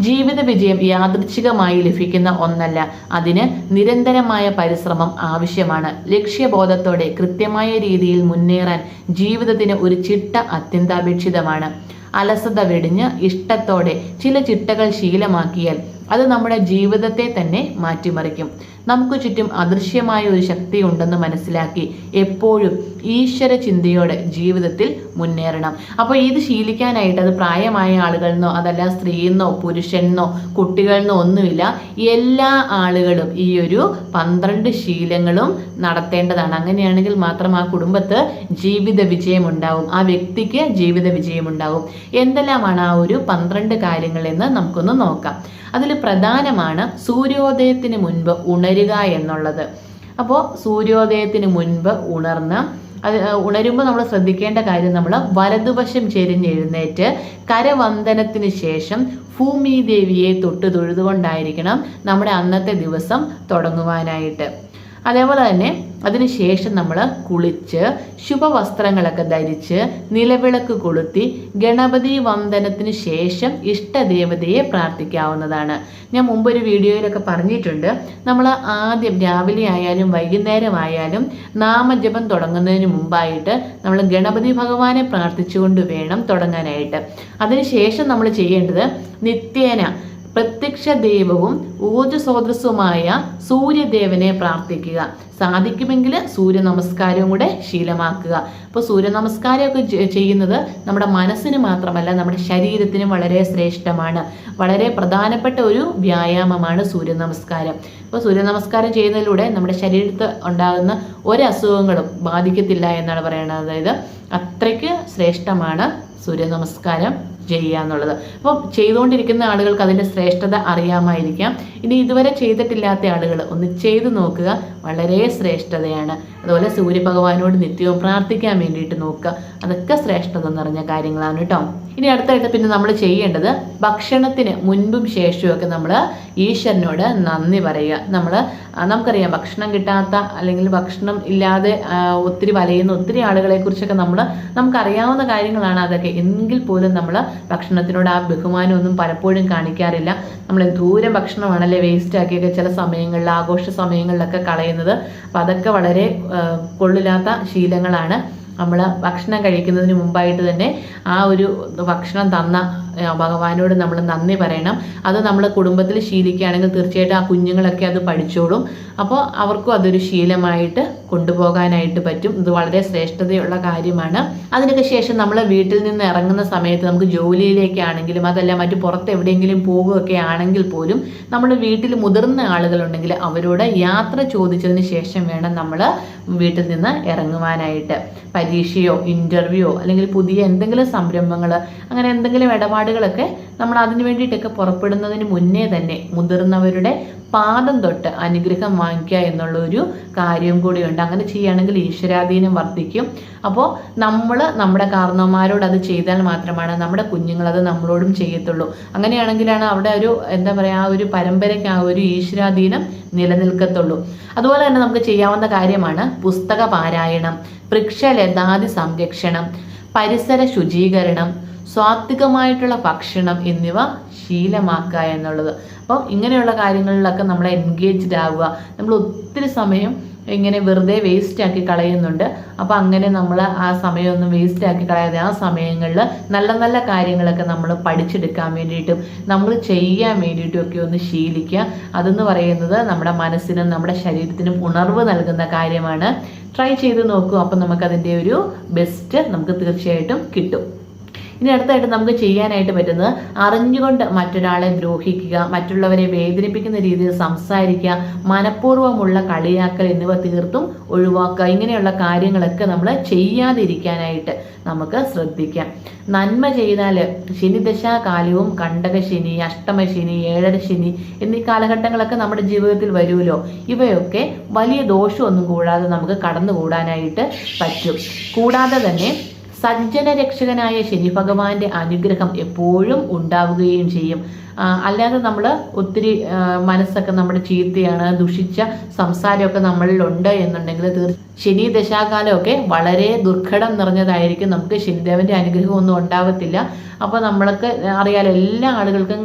ജീവിത വിജയം യാദൃച്ഛികമായി ലഭിക്കുന്ന ഒന്നല്ല. അതിന് നിരന്തരമായ പരിശ്രമം ആവശ്യമാണ്. ലക്ഷ്യബോധത്തോടെ കൃത്യമായ രീതിയിൽ മുന്നേറാൻ ജീവിതത്തിന് ഒരു ചിട്ട അത്യന്താപേക്ഷിതമാണ്. അലസത വെടിഞ്ഞ് ഇഷ്ടത്തോടെ ചില ചിട്ടകൾ ശീലമാക്കിയാൽ അത് നമ്മുടെ ജീവിതത്തെ തന്നെ മാറ്റിമറിക്കും. നമുക്ക് ചുറ്റും അദൃശ്യമായ ഒരു ശക്തി ഉണ്ടെന്ന് മനസ്സിലാക്കി എപ്പോഴും ഈശ്വര ചിന്തയോടെ ജീവിതത്തിൽ മുന്നേറണം. അപ്പോൾ ഇത് ശീലിക്കാനായിട്ട് അത് പ്രായമായ ആളുകളെന്നോ അതല്ല സ്ത്രീയെന്നോ പുരുഷനെന്നോ കുട്ടികളെന്നോ ഒന്നുമില്ല. എല്ലാ ആളുകളും ഈ ഒരു പന്ത്രണ്ട് ശീലങ്ങളും നടത്തേണ്ടതാണ്. അങ്ങനെയാണെങ്കിൽ മാത്രം ആ കുടുംബത്ത് ജീവിത വിജയം ഉണ്ടാവും. ആ വ്യക്തിക്ക് ജീവിത വിജയം ഉണ്ടാവും. എന്തെല്ലാമാണ് ആ ഒരു പന്ത്രണ്ട് കാര്യങ്ങളെന്ന് നമുക്കൊന്ന് നോക്കാം. അതിൽ പ്രധാനമാണ് സൂര്യോദയത്തിന് മുൻപ് ഉണരുക എന്നുള്ളത്. അപ്പോൾ സൂര്യോദയത്തിന് മുൻപ് ഉണർന്ന് അത് ഉണരുമ്പോൾ നമ്മൾ ശ്രദ്ധിക്കേണ്ട കാര്യം നമ്മൾ വലതുവശം ചെരിഞ്ഞെഴുന്നേറ്റ് കരവന്ദനത്തിന് ശേഷം ഭൂമി ദേവിയെ തൊട്ട് തൊഴുതുകൊണ്ടായിരിക്കണം നമ്മുടെ അന്നത്തെ ദിവസം തുടങ്ങുവാനായിട്ട്. അതേപോലെ തന്നെ അതിനുശേഷം നമ്മൾ കുളിച്ച് ശുഭവസ്ത്രങ്ങളൊക്കെ ധരിച്ച് നിലവിളക്ക് കൊളുത്തി ഗണപതി വന്ദനത്തിന് ശേഷം ഇഷ്ടദേവതയെ പ്രാർത്ഥിക്കാവുന്നതാണ്. ഞാൻ മുമ്പൊരു വീഡിയോയിലൊക്കെ പറഞ്ഞിട്ടുണ്ട്. നമ്മൾ ആദ്യം രാവിലെ ആയാലും വൈകുന്നേരം ആയാലും നാമജപം തുടങ്ങുന്നതിന് മുമ്പായിട്ട് നമ്മൾ ഗണപതി ഭഗവാനെ പ്രാർത്ഥിച്ചുകൊണ്ട് വേണം തുടങ്ങാനായിട്ട്. അതിനുശേഷം നമ്മൾ ചെയ്യേണ്ടത് നിത്യേന പ്രത്യക്ഷ ദൈവവും ഊർജസ്രോതസ്സുമായ സൂര്യദേവനെ പ്രാർത്ഥിക്കുക. സാധിക്കുമെങ്കിൽ സൂര്യ നമസ്കാരവും കൂടെ ശീലമാക്കുക. അപ്പോൾ സൂര്യ നമസ്കാരമൊക്കെ ചെയ്യുന്നത് നമ്മുടെ മനസ്സിന് മാത്രമല്ല നമ്മുടെ ശരീരത്തിനും വളരെ ശ്രേഷ്ഠമാണ്. വളരെ പ്രധാനപ്പെട്ട ഒരു വ്യായാമമാണ് സൂര്യ നമസ്കാരം അപ്പോൾ സൂര്യ നമസ്കാരം ചെയ്യുന്നതിലൂടെ നമ്മുടെ ശരീരത്ത് ഉണ്ടാകുന്ന ഒരു അസുഖങ്ങളും ബാധിക്കത്തില്ല എന്നാണ് പറയുന്നത് അതായത് അത്രയ്ക്ക് ശ്രേഷ്ഠമാണ് സൂര്യ നമസ്കാരം ചെയ്യുക എന്നുള്ളത് അപ്പം ചെയ്തുകൊണ്ടിരിക്കുന്ന ആളുകൾക്ക് അതിന്റെ ശ്രേഷ്ഠത അറിയാമായിരിക്കാം. ഇനി ഇതുവരെ ചെയ്തിട്ടില്ലാത്ത ആളുകൾ ഒന്ന് ചെയ്തു നോക്കുക. വളരെ ശ്രേഷ്ഠതയാണ്. അതുപോലെ സൂര്യഭഗവാനോട് നിത്യവും പ്രാർത്ഥിക്കാൻ വേണ്ടിയിട്ട് നോക്കുക. അതൊക്കെ ശ്രേഷ്ഠത നിറഞ്ഞ കാര്യങ്ങളാണ് കേട്ടോ. ഇനി അടുത്തായിട്ട് പിന്നെ നമ്മൾ ചെയ്യേണ്ടത് ഭക്ഷണത്തിന് മുൻപും ശേഷവും ഒക്കെ നമ്മൾ ഈശ്വരനോട് നന്ദി പറയുക. നമ്മൾ നമുക്കറിയാം ഭക്ഷണം കിട്ടാത്ത അല്ലെങ്കിൽ ഭക്ഷണം ഇല്ലാതെ ഒത്തിരി വലയുന്ന ഒത്തിരി ആളുകളെ കുറിച്ചൊക്കെ നമ്മൾ നമുക്കറിയാവുന്ന കാര്യങ്ങളാണ് അതൊക്കെ. എങ്കിൽ പോലും നമ്മൾ ഭക്ഷണത്തിനോട് ആ ബഹുമാനമൊന്നും പലപ്പോഴും കാണിക്കാറില്ല. നമ്മൾ ദൂരം ഭക്ഷണമാണല്ലേ വേസ്റ്റ് ആക്കിയൊക്കെ ചില സമയങ്ങളിൽ ആഘോഷ സമയങ്ങളിലൊക്കെ കളയുന്നത്. അപ്പം അതൊക്കെ വളരെ കൊള്ളില്ലാത്ത ശീലങ്ങളാണ്. നമ്മൾ ഭക്ഷണം കഴിക്കുന്നതിന് മുമ്പായിട്ട് തന്നെ ആ ഒരു ഭക്ഷണം തന്ന ഭഗവാനോട് നമ്മൾ നന്ദി പറയണം. അത് നമ്മൾ കുടുംബത്തിൽ ശീലിക്കുകയാണെങ്കിൽ തീർച്ചയായിട്ടും ആ കുഞ്ഞുങ്ങളൊക്കെ അത് പഠിച്ചോളും. അപ്പോൾ അവർക്കും അതൊരു ശീലമായിട്ട് കൊണ്ടുപോകാനായിട്ട് പറ്റും. ഇത് വളരെ ശ്രേഷ്ഠതയുള്ള കാര്യമാണ്. അതിനൊക്കെ ശേഷം നമ്മൾ വീട്ടിൽ നിന്ന് ഇറങ്ങുന്ന സമയത്ത് നമുക്ക് ജോലിയിലേക്കാണെങ്കിലും അതല്ല മറ്റ് പുറത്ത് എവിടെയെങ്കിലും പോകുകയൊക്കെ ആണെങ്കിൽ പോലും നമ്മൾ വീട്ടിൽ മുതിർന്ന ആളുകളുണ്ടെങ്കിൽ അവരോട് യാത്ര ചോദിച്ചതിന് ശേഷം വേണം നമ്മൾ വീട്ടിൽ നിന്ന് ഇറങ്ങുവാനായിട്ട്. പരീക്ഷയോ ഇന്റർവ്യൂയോ അല്ലെങ്കിൽ പുതിയ എന്തെങ്കിലും സംരംഭങ്ങൾ അങ്ങനെ എന്തെങ്കിലും ഇടപാടുകളൊക്കെ നമ്മൾ അതിന് വേണ്ടിയിട്ടൊക്കെ പുറപ്പെടുന്നതിന് മുന്നേ തന്നെ മുതിർന്നവരുടെ പാദം തൊട്ട് അനുഗ്രഹം വാങ്ങിക്കുക എന്നുള്ള ഒരു കാര്യവും കൂടിയുണ്ട്. അങ്ങനെ ചെയ്യുകയാണെങ്കിൽ ഈശ്വരാധീനം വർദ്ധിക്കും. അപ്പോൾ നമ്മൾ നമ്മുടെ കാരണവന്മാരോട് അത് ചെയ്താൽ മാത്രമാണ് നമ്മുടെ കുഞ്ഞുങ്ങൾ അത് നമ്മളോടും ചെയ്യത്തുള്ളൂ. അങ്ങനെയാണെങ്കിലാണ് അവിടെ ഒരു എന്താ പറയുക ആ ഒരു പരമ്പരയ്ക്ക് ആ ഒരു ഈശ്വരാധീനം നിലനിൽക്കത്തുള്ളൂ. അതുപോലെ തന്നെ നമുക്ക് ചെയ്യാവുന്ന കാര്യമാണ് പുസ്തക പാരായണം വൃക്ഷലതാദി സംരക്ഷണം പരിസര ശുചീകരണം സ്വാത്വികമായിട്ടുള്ള ഭക്ഷണം എന്നിവ ശീലമാക്കുക എന്നുള്ളത്. അപ്പം ഇങ്ങനെയുള്ള കാര്യങ്ങളിലൊക്കെ നമ്മൾ എൻഗേജ്ഡ് ആവുക. നമ്മൾ ഒത്തിരി സമയം ഇങ്ങനെ വെറുതെ വേസ്റ്റ് ആക്കി കളയുന്നുണ്ട്. അപ്പം അങ്ങനെ നമ്മൾ ആ സമയമൊന്നും വേസ്റ്റ് ആക്കി കളയാതെ ആ സമയങ്ങളിൽ നല്ല നല്ല കാര്യങ്ങളൊക്കെ നമ്മൾ പഠിച്ചെടുക്കാൻ വേണ്ടിയിട്ടും നമ്മൾ ചെയ്യാൻ വേണ്ടിയിട്ടും ഒക്കെ ഒന്ന് ശീലിക്കുക. അതെന്ന് പറയുന്നത് നമ്മുടെ മനസ്സിനും നമ്മുടെ ശരീരത്തിനും ഉണർവ് നൽകുന്ന കാര്യമാണ്. ട്രൈ ചെയ്ത് നോക്കൂ. അപ്പം നമുക്കതിന്റെ ഒരു ബെസ്റ്റ് നമുക്ക് തീർച്ചയായിട്ടും കിട്ടും. ഇനി അടുത്തായിട്ട് നമുക്ക് ചെയ്യാനായിട്ട് പറ്റുന്നത് അറിഞ്ഞുകൊണ്ട് മറ്റൊരാളെ ദ്രോഹിക്കുക മറ്റുള്ളവരെ വേദനിപ്പിക്കുന്ന രീതിയിൽ സംസാരിക്കുക മനഃപൂർവമുള്ള കളിയാക്കൽ എന്നിവ തീർത്തും ഒഴിവാക്കുക. ഇങ്ങനെയുള്ള കാര്യങ്ങളൊക്കെ നമ്മൾ ചെയ്യാതിരിക്കാനായിട്ട് നമുക്ക് ശ്രദ്ധിക്കാം. നന്മ ചെയ്താൽ ശനിദശാകാലവും കണ്ടകശനി അഷ്ടമശനി ഏഴര ശനി എന്നീ കാലഘട്ടങ്ങളൊക്കെ നമ്മുടെ ജീവിതത്തിൽ വരുമല്ലോ. ഇവയൊക്കെ വലിയ ദോഷമൊന്നും കൂടാതെ നമുക്ക് കടന്നുകൂടാനായിട്ട് പറ്റും. കൂടാതെ തന്നെ സജ്ജന രക്ഷകനായ ശനി ഭഗവാന്റെ അനുഗ്രഹം എപ്പോഴും ഉണ്ടാവുകയും ചെയ്യും. അല്ലാതെ നമ്മൾ ഒത്തിരി മനസ്സൊക്കെ നമ്മുടെ ചീത്തയാണ് ദുഷിച്ച സംസാരമൊക്കെ നമ്മളിലുണ്ട് എന്നുണ്ടെങ്കിൽ തീർ ശനി ദശാകാലമൊക്കെ വളരെ ദുർഘടം നിറഞ്ഞതായിരിക്കും. നമുക്ക് ശനിദേവന്റെ അനുഗ്രഹം ഒന്നും ഉണ്ടാവത്തില്ല. അപ്പോൾ നമ്മൾക്ക് അറിയാലോ എല്ലാ ആളുകൾക്കും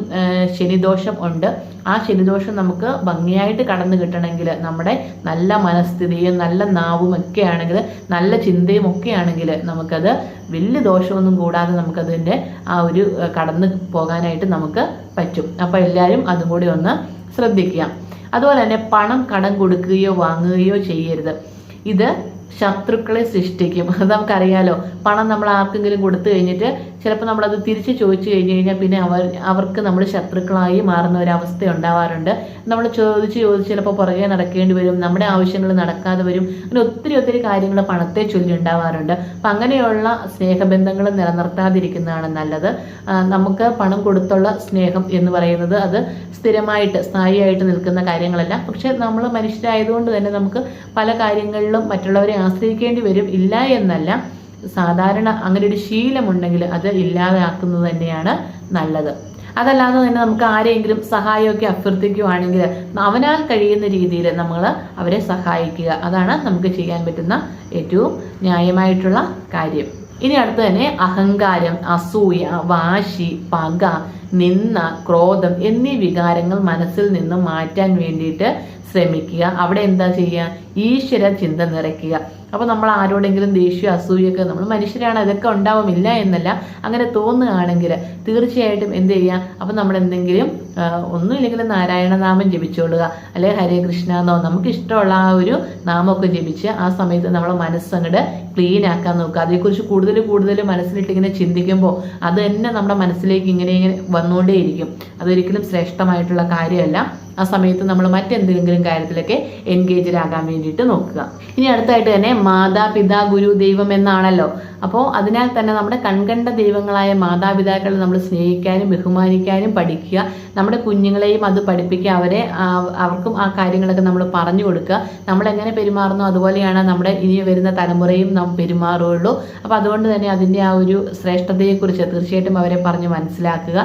ശനിദോഷം ഉണ്ട്. ആ ശനിദോഷം നമുക്ക് ഭംഗിയായിട്ട് കടന്നു കിട്ടണമെങ്കിൽ നമ്മുടെ നല്ല മനസ്ഥിതിയും നല്ല നാവും ഒക്കെ ആണെങ്കിൽ നല്ല ചിന്തയും ഒക്കെ ആണെങ്കിൽ നമുക്കത് വലിയ ദോഷമൊന്നും കൂടാതെ നമുക്കതിന്റെ ആ ഒരു കടന്നു പോകാനായിട്ട് നമുക്ക് പറ്റും. അപ്പോൾ എല്ലാവരും അതും കൂടി ഒന്ന് ശ്രദ്ധിക്കുക. അതുപോലെ തന്നെ പണം കടം കൊടുക്കുകയോ വാങ്ങുകയോ ചെയ്യരുത്. ഇത് ശത്രുക്കളെ സൃഷ്ടിക്കും. അത് നമുക്കറിയാലോ. പണം നമ്മൾ ആർക്കെങ്കിലും കൊടുത്തു കഴിഞ്ഞിട്ട് ചിലപ്പോൾ നമ്മളത് തിരിച്ച് ചോദിച്ചു കഴിഞ്ഞ് കഴിഞ്ഞാൽ പിന്നെ അവർ അവർക്ക് നമ്മൾ ശത്രുക്കളായി മാറുന്ന ഒരു അവസ്ഥ ഉണ്ടാവാറുണ്ട്. നമ്മൾ ചോദിച്ച് ചോദിച്ച് ചിലപ്പോൾ പുറകെ നടക്കേണ്ടി വരും നമ്മുടെ ആവശ്യങ്ങൾ നടക്കാതെ വരും അങ്ങനെ ഒത്തിരി ഒത്തിരി കാര്യങ്ങൾ പണത്തെ ചൊല്ലി ഉണ്ടാവാറുണ്ട്. അപ്പം അങ്ങനെയുള്ള സ്നേഹബന്ധങ്ങൾ നിലനിർത്താതിരിക്കുന്നതാണ് നല്ലത്. നമുക്ക് പണം കൊടുത്തുള്ള സ്നേഹം എന്ന് പറയുന്നത് അത് സ്ഥിരമായിട്ട് സ്ഥായിയായിട്ട് നിൽക്കുന്ന കാര്യങ്ങളല്ല. പക്ഷെ നമ്മൾ മനുഷ്യരായതുകൊണ്ട് തന്നെ നമുക്ക് പല കാര്യങ്ങളിലും മറ്റുള്ളവരെ ആശ്രയിക്കേണ്ടി വരും ഇല്ല എന്നല്ല. സാധാരണ അങ്ങനെ ഒരു ശീലമുണ്ടെങ്കിൽ അത് ഇല്ലാതാക്കുന്നത് തന്നെയാണ് നല്ലത്. അതല്ലാതെ തന്നെ നമുക്ക് ആരെങ്കിലും സഹായമൊക്കെ അഭ്യർത്ഥിക്കുവാണെങ്കിൽ അവനാൽ കഴിയുന്ന രീതിയിൽ നമ്മൾ അവരെ സഹായിക്കുക. അതാണ് നമുക്ക് ചെയ്യാൻ പറ്റുന്ന ഏറ്റവും ന്യായമായിട്ടുള്ള കാര്യം. ഇനി അടുത്ത് തന്നെ അഹങ്കാരം അസൂയ വാശി പക നിന്ന ക്രോധം എന്നീ വികാരങ്ങൾ മനസ്സിൽ നിന്ന് മാറ്റാൻ വേണ്ടിയിട്ട് ശ്രമിക്കുക. അവിടെ എന്താ ചെയ്യുക? ഈശ്വര ചിന്ത നിറയ്ക്കുക. അപ്പോൾ നമ്മൾ ആരോടെങ്കിലും ദേഷ്യം അസൂയൊക്കെ നമ്മൾ മനുഷ്യരാണ് അതൊക്കെ ഉണ്ടാവുമില്ല എന്നല്ല അങ്ങനെ തോന്നുകയാണെങ്കിൽ തീർച്ചയായിട്ടും എന്ത് ചെയ്യുക അപ്പോൾ നമ്മൾ എന്തെങ്കിലും ആ, ഒന്നുമില്ലെങ്കിലും നാരായണ നാമം ജപിച്ചോളുക. അല്ലെ ഹരേ കൃഷ്ണ എന്നോ നമുക്ക് ഇഷ്ടമുള്ള ആ ഒരു നാമമൊക്കെ ജപിച്ച് ആ സമയത്ത് നമ്മളെ മനസ്സങ്ങോട്ട് ക്ലീൻ ആക്കാൻ നോക്കുക. അതേക്കുറിച്ച് കൂടുതൽ കൂടുതൽ മനസ്സിലിട്ടിങ്ങനെ ചിന്തിക്കുമ്പോൾ അത് തന്നെ നമ്മുടെ മനസ്സിലേക്ക് ഇങ്ങനെ ഇങ്ങനെ വന്നുകൊണ്ടേയിരിക്കും. അതൊരിക്കലും ശ്രേഷ്ഠമായിട്ടുള്ള കാര്യമല്ല. ആ സമയത്ത് നമ്മൾ മറ്റെന്തെങ്കിലും കാര്യത്തിലൊക്കെ എൻഗേജ്ഡ് ആകാൻ വേണ്ടിയിട്ട് നോക്കുക. ഇനി അടുത്തായിട്ട് തന്നെ മാതാപിതാ ഗുരു ദൈവം എന്നാണല്ലോ. അപ്പോൾ അതിനാൽ തന്നെ നമ്മുടെ കൺകണ്ട ദൈവങ്ങളായ മാതാപിതാക്കളെ നമ്മൾ സ്നേഹിക്കാനും ബഹുമാനിക്കാനും പഠിക്കുക. നമ്മുടെ കുഞ്ഞുങ്ങളെയും അത് പഠിപ്പിക്കുക. അവരെ അവർക്കും ആ കാര്യങ്ങളൊക്കെ നമ്മൾ പറഞ്ഞു കൊടുക്കുക. നമ്മൾ എങ്ങനെ പെരുമാറുന്നു അതുപോലെയാണ് നമ്മുടെ ഇനി വരുന്ന തലമുറയും നാം പെരുമാറുകയുള്ളൂ. അപ്പോൾ അതുകൊണ്ട് തന്നെ അതിന്റെ ആ ഒരു ശ്രേഷ്ഠതയെക്കുറിച്ച് തീർച്ചയായിട്ടും അവരെ പറഞ്ഞ് മനസ്സിലാക്കുക.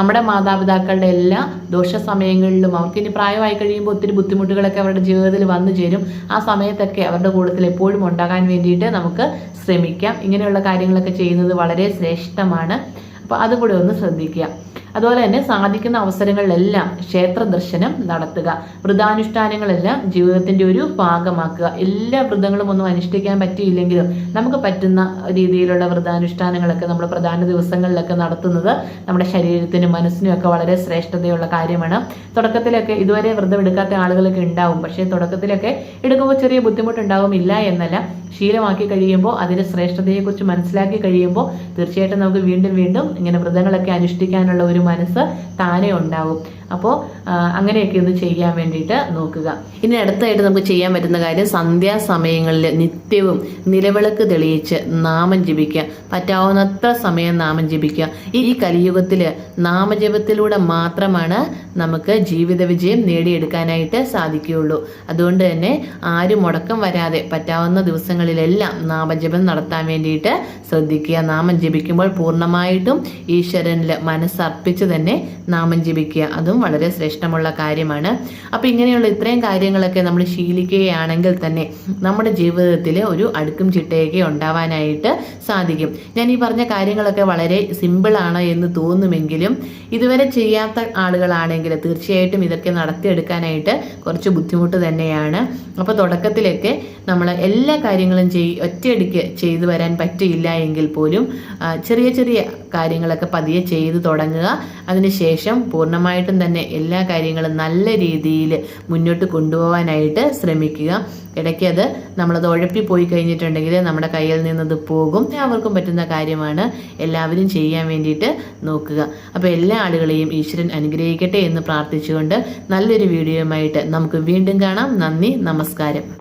നമ്മുടെ മാതാപിതാക്കളുടെ എല്ലാ ദോഷ സമയങ്ങളിലും അവർക്ക് ഇനി പ്രായമായി കഴിയുമ്പോൾ ഒത്തിരി ബുദ്ധിമുട്ടുകളൊക്കെ അവരുടെ ജീവിതത്തിൽ വന്നു ചേരും. ആ സമയത്തൊക്കെ അവരുടെ കൂട്ടത്തിൽ എപ്പോഴും ഉണ്ടാകാൻ വേണ്ടിയിട്ട് നമുക്ക് ശ്രമിക്കാം. ഇങ്ങനെയുള്ള കാര്യങ്ങളൊക്കെ ചെയ്യുന്നത് വളരെ ശ്രേഷ്ഠമാണ്. അപ്പോൾ അതും കൂടി ഒന്ന് ശ്രദ്ധിക്കുക. അതുപോലെ തന്നെ സാധിക്കുന്ന അവസരങ്ങളിലെല്ലാം ക്ഷേത്ര ദർശനം നടത്തുക. വ്രതാനുഷ്ഠാനങ്ങളെല്ലാം ജീവിതത്തിന്റെ ഒരു ഭാഗമാക്കുക. എല്ലാ വ്രതങ്ങളും ഒന്നും അനുഷ്ഠിക്കാൻ പറ്റിയില്ലെങ്കിലും നമുക്ക് പറ്റുന്ന രീതിയിലുള്ള വ്രതാനുഷ്ഠാനങ്ങളൊക്കെ നമ്മൾ പ്രധാന ദിവസങ്ങളിലൊക്കെ നടത്തുന്നത് നമ്മുടെ ശരീരത്തിനും മനസ്സിനും ഒക്കെ വളരെ ശ്രേഷ്ഠതയുള്ള കാര്യമാണ്. തുടക്കത്തിലൊക്കെ ഇതുവരെ വ്രതം എടുക്കാത്ത ആളുകളൊക്കെ ഉണ്ടാവും. പക്ഷേ തുടക്കത്തിലൊക്കെ എടുക്കുമ്പോൾ ചെറിയ ബുദ്ധിമുട്ടുണ്ടാവും ഇല്ല എന്നല്ല. ശീലമാക്കി കഴിയുമ്പോൾ അതിന്റെ ശ്രേഷ്ഠതയെക്കുറിച്ച് മനസ്സിലാക്കി കഴിയുമ്പോൾ തീർച്ചയായിട്ടും നമുക്ക് വീണ്ടും വീണ്ടും ഇങ്ങനെ വ്രതങ്ങളൊക്കെ അനുഷ്ഠിക്കാനുള്ള ഒരു മനസ്സ് താനെ ഉണ്ടാവും അപ്പോൾ അങ്ങനെയൊക്കെ ഒന്ന് ചെയ്യാൻ വേണ്ടിയിട്ട് നോക്കുക. ഇനി അടുത്തായിട്ട് നമുക്ക് ചെയ്യാൻ പറ്റുന്ന കാര്യം സന്ധ്യാസമയങ്ങളിൽ നിത്യവും നിലവിളക്ക് തെളിയിച്ച് നാമം ജപിക്കുക. പറ്റാവുന്നത്ര സമയം നാമം ജപിക്കുക. ഈ കലിയുഗത്തിൽ നാമജപത്തിലൂടെ മാത്രമാണ് നമുക്ക് ജീവിത വിജയം നേടിയെടുക്കാനായിട്ട് സാധിക്കുകയുള്ളൂ. അതുകൊണ്ട് തന്നെ ആരും മുടക്കം വരാതെ പറ്റാവുന്ന ദിവസങ്ങളിലെല്ലാം നാമജപം നടത്താൻ വേണ്ടിയിട്ട് ശ്രദ്ധിക്കുക. നാമം ജപിക്കുമ്പോൾ പൂർണമായിട്ടും ഈശ്വരനിൽ മനസ്സർപ്പിച്ച് തന്നെ നാമം ജപിക്കുക. അതും വളരെ ശ്രേഷ്ഠമുള്ള കാര്യമാണ്. അപ്പോൾ ഇങ്ങനെയുള്ള ഇത്രയും കാര്യങ്ങളൊക്കെ നമ്മൾ ശീലിക്കുകയാണെങ്കിൽ തന്നെ നമ്മുടെ ജീവിതത്തിൽ ഒരു അടുക്കും ചിട്ടയൊക്കെ ഉണ്ടാവാനായിട്ട് സാധിക്കും. ഞാൻ ഈ പറഞ്ഞ കാര്യങ്ങളൊക്കെ വളരെ സിമ്പിളാണ് എന്ന് തോന്നുമെങ്കിലും ഇതുവരെ ചെയ്യാത്ത ആളുകളാണെങ്കിൽ തീർച്ചയായിട്ടും ഇതൊക്കെ നടത്തിയെടുക്കാനായിട്ട് കുറച്ച് ബുദ്ധിമുട്ട് തന്നെയാണ്. അപ്പോൾ തുടക്കത്തിലൊക്കെ നമ്മൾ എല്ലാ കാര്യങ്ങളും ചെയ് ഒറ്റയടിക്ക് ചെയ്തു വരാൻ പറ്റില്ല എങ്കിൽ പോലും ചെറിയ ചെറിയ കാര്യങ്ങളൊക്കെ പതിയെ ചെയ്തു തുടങ്ങുക. അതിനുശേഷം പൂർണമായിട്ടും തന്നെ എല്ലാ കാര്യങ്ങളും നല്ല രീതിയിൽ മുന്നോട്ട് കൊണ്ടുപോകാനായിട്ട് ശ്രമിക്കുക. ഇടയ്ക്ക് അത് നമ്മളത് ഉഴപ്പി പോയി കഴിഞ്ഞിട്ടുണ്ടെങ്കിൽ നമ്മുടെ കയ്യിൽ നിന്നത് പോകും. അവർക്കും പറ്റുന്ന കാര്യമാണ് എല്ലാവരും ചെയ്യാൻ വേണ്ടിയിട്ട് നോക്കുക. അപ്പോൾ എല്ലാ ആളുകളെയും ഈശ്വരൻ അനുഗ്രഹിക്കട്ടെ എന്ന് പ്രാർത്ഥിച്ചുകൊണ്ട് നല്ലൊരു വീഡിയോയുമായിട്ട് നമുക്ക് വീണ്ടും കാണാം. നന്ദി നമസ്കാരം.